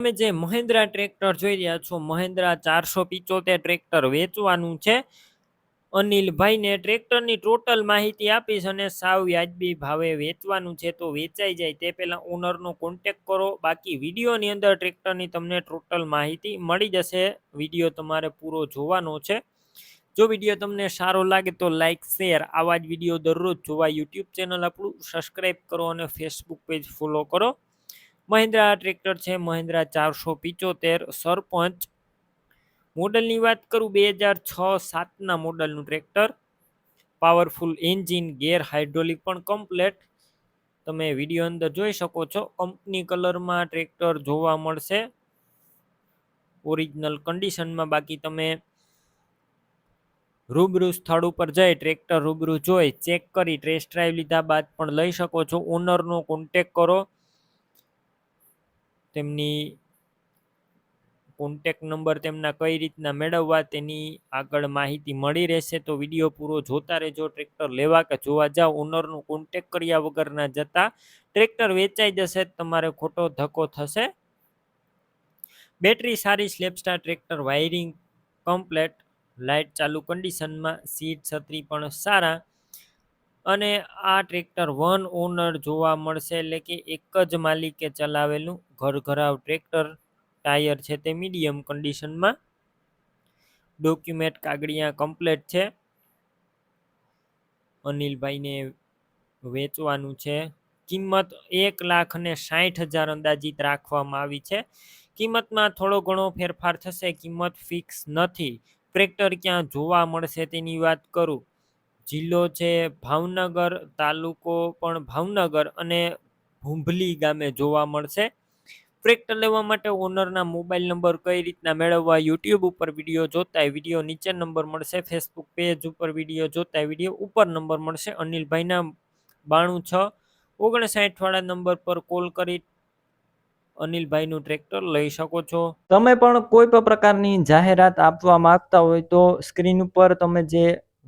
તમે જે મહિન્દ્રા ટ્રેક્ટર જોઈ રહ્યા છો, મહિન્દ્રા ચારસો પિચોતેર ટ્રેક્ટર વેચવાનું છે. અનિલભાઈને ટ્રેક્ટરની ટોટલ માહિતી આપીશ અને સાવ વ્યાજબી ભાવે વેચવાનું છે તો વેચાઈ જાય. તે પહેલાં ઓનરનો કોન્ટેક કરો. બાકી વિડીયોની અંદર ટ્રેક્ટરની તમને ટોટલ માહિતી મળી જશે. વીડિયો તમારે પૂરો જોવાનો છે. જો વીડિયો તમને સારો લાગે તો લાઇક શેર, આવા જ વીડિયો દરરોજ જોવા યુટ્યુબ ચેનલ આપણું સબસ્ક્રાઈબ કરો અને ફેસબુક પેજ ફોલો કરો. મહિન્દ્રા ટ્રેક્ટર છે, મહિન્દ્રા ચારસો પિચોતેર, સરપંચ. મોડલની વાત કરું, બે હજાર છ સાતના મોડલનું tractor. Powerful engine, gear hydraulic પણ કમ્પ્લેટ. તમે વીડિયો અંદર જોઈ શકો છો, કંપની કલરમાં ટ્રેક્ટર જોવા મળશે. ઓરિજિનલ કન્ડિશનમાં બાકી તમે રૂબરૂ સ્થળ ઉપર જઈ ટ્રેક્ટર રૂબરૂ જોઈ, ચેક કરી, ટેસ્ટ ડ્રાઈવ લીધા બાદ પણ લઈ શકો છો. ઓનરનો કોન્ટેક કરો. તેમની કોન્ટેક નંબર તેમના કઈ રીતના મેળવવા તેની આગળ માહિતી મળી રહેશે તો વીડિયો પૂરો જોતા રહેજો. ટ્રેક્ટર લેવા કે જોવા જાઓ ઓનરનું કોન્ટેક કર્યા વગરના જતા ટ્રેક્ટર વેચાઈ જશે, તમારે ખોટો ધક્કો થશે. બેટરી સારી સ્લેપસ્ટાર ટ્રેક્ટર વાયરિંગ કમ્પ્લેટ લાઇટ ચાલુ કન્ડિશનમાં સીટ છત્રી પણ સારા. અને આ ટ્રેક્ટર વન ઓનર જોવા મળશે. એટલે કે એક જ માલિકે ચલાવેલું ઘરઘરાવ ટ્રેક્ટર ટાયર છે તે મીડિયમ કન્ડિશનમાં. ડોક્યુમેન્ટ કાગળિયા કમ્પ્લેટ છે. અનિલભાઈને વેચવાનું છે. કિંમત એક લાખ ને સાઠ હજાર અંદાજિત રાખવામાં આવી છે. કિંમતમાં થોડો ઘણો ફેરફાર થશે. કિંમત ફિક્સ નથી. ટ્રેક્ટર ક્યાં જોવા મળશે તેની વાત કરું. જિલ્લો છે ભાવનગર તાલુકો પણ ભાવનગર અને ભૂંભલી ગામે જોવા મળશે. ટ્રેક્ટર લેવા માટે ઓનરના મોબાઈલ નંબર કઈ રીતના મેળવવા યુટ્યુબ ઉપર વીડિયો જોતા વીડિયો નીચે નંબર મળશે ફેસબુક પેજ ઉપર વીડિયો જોતા વીડિયો ઉપર નંબર મળશે. અનિલભાઈના બાણું છ ઓગણસાઠવાળા નંબર પર કોલ કરી અનિલભાઈનું ટ્રેક્ટર લઈ શકો છો. તમે પણ કોઈ પણ પ્રકારની જાહેરાત આપવા માંગતા હોય તો સ્ક્રીન ઉપર તમે જે